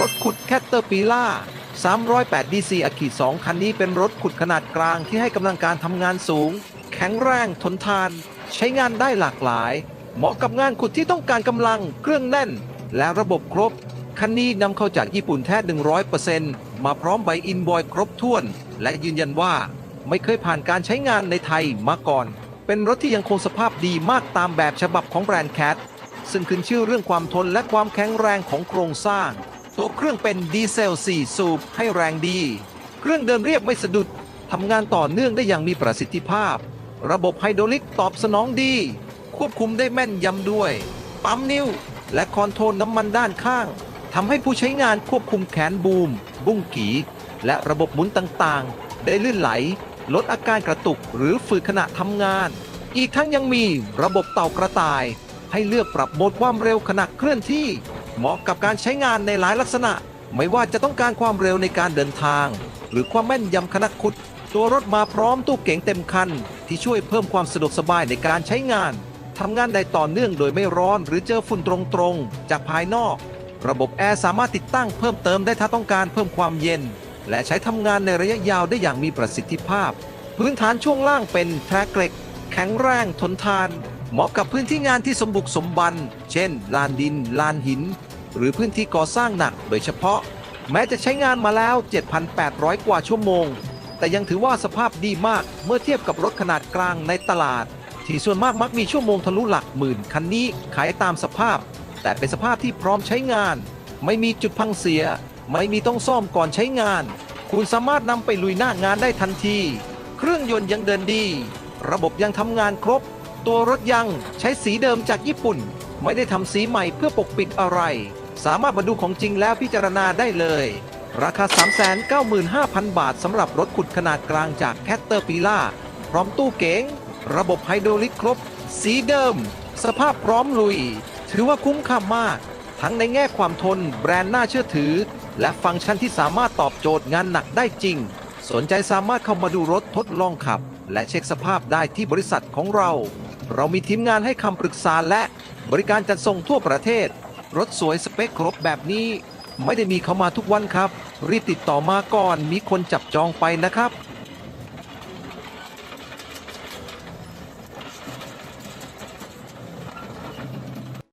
รถขุดแคตเตอร์ปีล่า308 DC อขีด2คันนี้เป็นรถขุดขนาดกลางที่ให้กำลังการทำงานสูง แข็งแรงทนทาน ใช้งานได้หลากหลาย เหมาะกับงานขุดที่ต้องการกำลัง เครื่องแน่น และระบบครบ คันนี้นำเข้าจากญี่ปุ่นแท้ 100%มาพร้อมใบอินบอยครบถ้วน และยืนยันว่าไม่เคยผ่านการใช้งานในไทยมาก่อน เป็นรถที่ยังคงสภาพดีมากตามแบบฉบับของแบรนด์แคทซึ่งขึ้นชื่อเรื่องความทนและความแข็งแรงของโครงสร้าง ตัวเครื่องเป็นดีเซล 4 สูบให้แรงดี เครื่องเดินเรียบไม่สะดุดทำงานต่อเนื่องได้อย่างมีประสิทธิภาพ ระบบไฮดรอลิกตอบสนองดี ควบคุมได้แม่นยำด้วย ปั๊มนิ้ว และคอนโทรลน้ำมันด้านข้างทำให้ผู้ใช้งานควบคุมแขนบูม บุ้งกี และระบบหมุนต่างๆ ได้ลื่นไหล ลดอาการกระตุกหรือฝืดขณะทำงาน อีกทั้งยังมีระบบเต่ากระต่าย ให้เลือกปรับโหมดความเร็วขณะเคลื่อนที่ เหมาะกับการใช้งานในหลายลักษณะ ไม่ว่าจะต้องการความเร็วในการเดินทาง หรือความแม่นยำขณะขุด ตัวรถมาพร้อมตู้เก๋งเต็มคัน ที่ช่วยเพิ่มความสะดวกสบายในการใช้งานทำงานได้ต่อเนื่องโดยไม่ร้อนหรือเจอฝุ่นตรงๆ จากภายนอก ระบบแอร์สามารถติดตั้งเพิ่มเติมได้ถ้าต้องการเพิ่มความเย็น และใช้ทำงานในระยะยาวได้อย่างมีประสิทธิภาพ พื้นฐานช่วงล่างเป็นแทร็กเหล็ก แข็งแรงทนทาน เหมาะกับพื้นที่งานที่สมบุกสมบัน เช่น ลานดิน ลานหิน หรือพื้นที่ก่อสร้างหนักโดยเฉพาะ แม้จะใช้งานมาแล้ว 7,800 กว่าชั่วโมง แต่ยังถือว่าสภาพดีมากเมื่อเทียบกับรถขนาดกลางในตลาด ที่ส่วนมากมักมีชั่วโมงทะลุหลักหมื่นคันนี้ขายตามสภาพ แต่เป็นสภาพที่พร้อมใช้งาน ไม่มีจุดพังเสีย ไม่มีต้องซ่อมก่อนใช้งาน คุณสามารถนำไปลุยหน้างานได้ทันที เครื่องยนต์ยังเดินดี ระบบยังทำงานครบ ตัวรถยังใช้สีเดิมจากญี่ปุ่น ไม่ได้ทำสีใหม่เพื่อปกปิดอะไร สามารถมาดูของจริงแล้วพิจารณาได้เลย ราคา 395,000 บาทสำหรับรถขุดขนาดกลางจากแคตเตอร์ปีล่าพร้อมตู้เก๋ง ระบบไฮดรอลิกครบ สีเดิม สภาพพร้อมลุย ถือว่าคุ้มค่ามาก ทั้งในแง่ความทน แบรนด์น่าเชื่อถือ และฟังก์ชันที่สามารถตอบโจทย์งานหนักได้จริง สนใจสามารถเข้ามาดูรถทดลองขับ และเช็คสภาพได้ที่บริษัทของเรา เรามีทีมงานให้คำปรึกษาและบริการจัดส่งทั่วประเทศ รถสวยสเปคครบแบบนี้ ไม่ได้มีเข้ามาทุกวันครับ รีบติดต่อมาก่อนมีคนจับจองไปนะครับ